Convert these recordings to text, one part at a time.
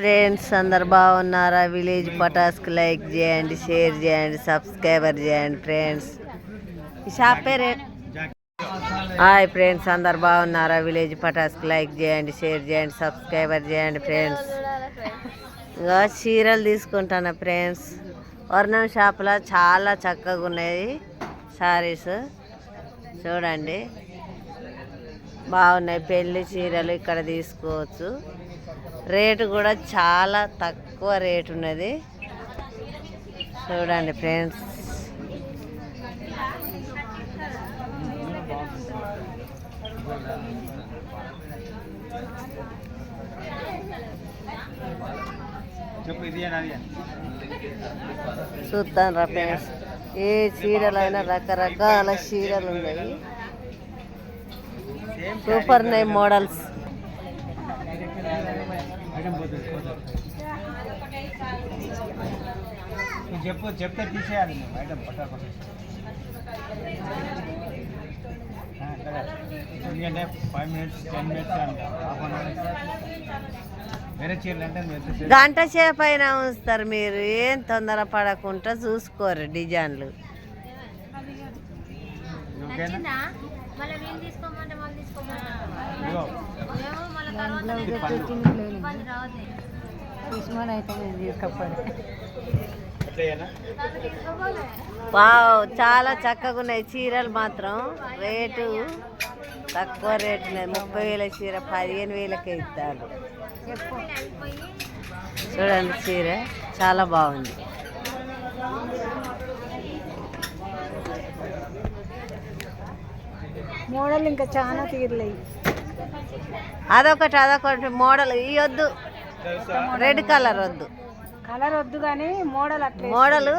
Friends అందరు బాగున్నారా? Village పటాస్కి లైక్ చేయండి షేర్ చేయండి సబ్స్క్రైబర్ చేయండి ఫ్రెండ్స్ ఈ షాప్ పేరే? హాయ్ ఫ్రెండ్స్ అందరు బాగున్నారా? విలేజ్ పటాస్కి లైక్ చేయండి షేర్ చేయండి సబ్స్క్రైబర్ చేయండి ఫ్రెండ్స్ ఇంకా చీరలు తీసుకుంటాను ఫ్రెండ్స్ వర్ణం షాప్లో చాలా చక్కగా ఉన్నాయి శారీస్ చూడండి. బాగున్నాయి పెళ్ళి చీరలు ఇక్కడ తీసుకోవచ్చు. రేటు కూడా చాలా తక్కువ రేటు ఉన్నది. చూడండి ఫ్రెండ్స్. చూస్తాను రా ఫ్రెండ్స్. ఏ చీరలు అయినా రకరకాల చీరలు ఉన్నాయి. సూపర్ నైమ్ మోడల్స్. నువ్వు చెప్పు చెప్తే తీసేయాలి నువ్వు. ఐటమ్ పట్టాలి ఎందుకంటే five minutes ten minutes half an hour వేరే చీరలు అంటే గంట సేపు? అయినా ఉంచుతారు మీరు. ఏం తొందర పడకుండా చూసుకోరు డిజైన్లు. ఓకేనా మళ్ళీ వావ్ చాలా చక్కగా ఉన్నాయి చీరలు మాత్రం. రేటు తక్కువ రేటు ముప్పై వేల చీర పదిహేను వేలకే ఇస్తారు. చూడండి చీర చాలా బాగుంది. మోడల్ ఇంకా చాలా తీరలేయి అదొకటి అదొకటి మోడల్ ఈ వద్దు. రెడ్ కలర్ వద్దు. కలర్ వద్దు కానీ మోడల్ అట్లే మోడలు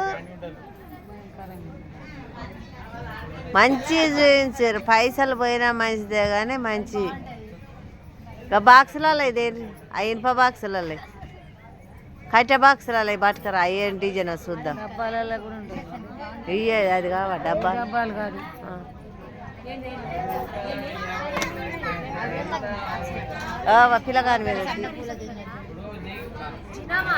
మంచి చూపించారు పైసలు పోయినా మంచిదే కానీ మంచి. ఇంకా బాక్సులలో ఇదే ఆ ఇనుప బాక్సులలో. కట్టె బాక్సులలో పట్టుకురా అయ్యేం డిజైన్ చూద్దాం. ఉంటాయి. ఇయ్యే అది కావా డబ్బా. డబ్బాలు కాదు. పిల్లగాని మీద. చిన్నమ్మా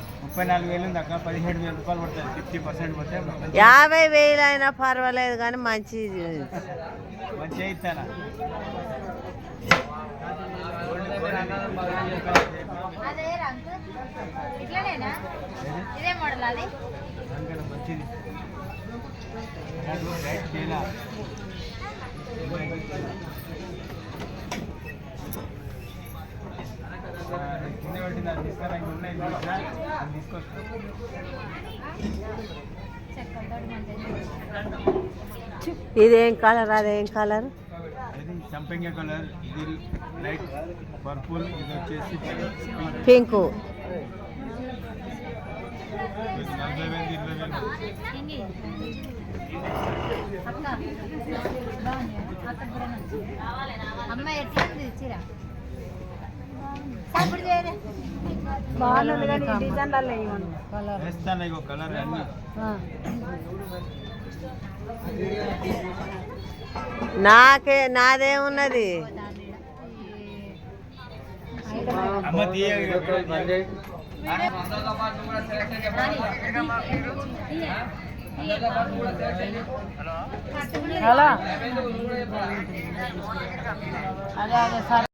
ముప్పై నాలుగు వేలు ఉంది అక్క పదిహేడు వేల రూపాయలు పడుతుంది ఫిఫ్టీ పర్సెంట్ పోతే మంచి- యాభై వేలు అయినా పర్వాలేదు కానీ మంచి మంచిగా ఇస్తానా అదే రంగు ఇట్లనేనా? ఇదే మోడల్ అది? అందుకని మంచిది. రైట్ చేయలా ఆ, అది తీసుకురా ఇంక ఉన్నాయి చూసినా అది ఇదేం కలర్ అదేం కలర్ ఇది సంపెంగ కలర్ ఇది లైట్ పర్పుల్ ఇది వచ్చేసి పింక్. అమ్మాయి ఎట్లా చీర బాగుంది కానీ డిజైన్లలో కలర్ అన్ని. నాకే నాదేమున్నది? అలా అదే అదే సరే.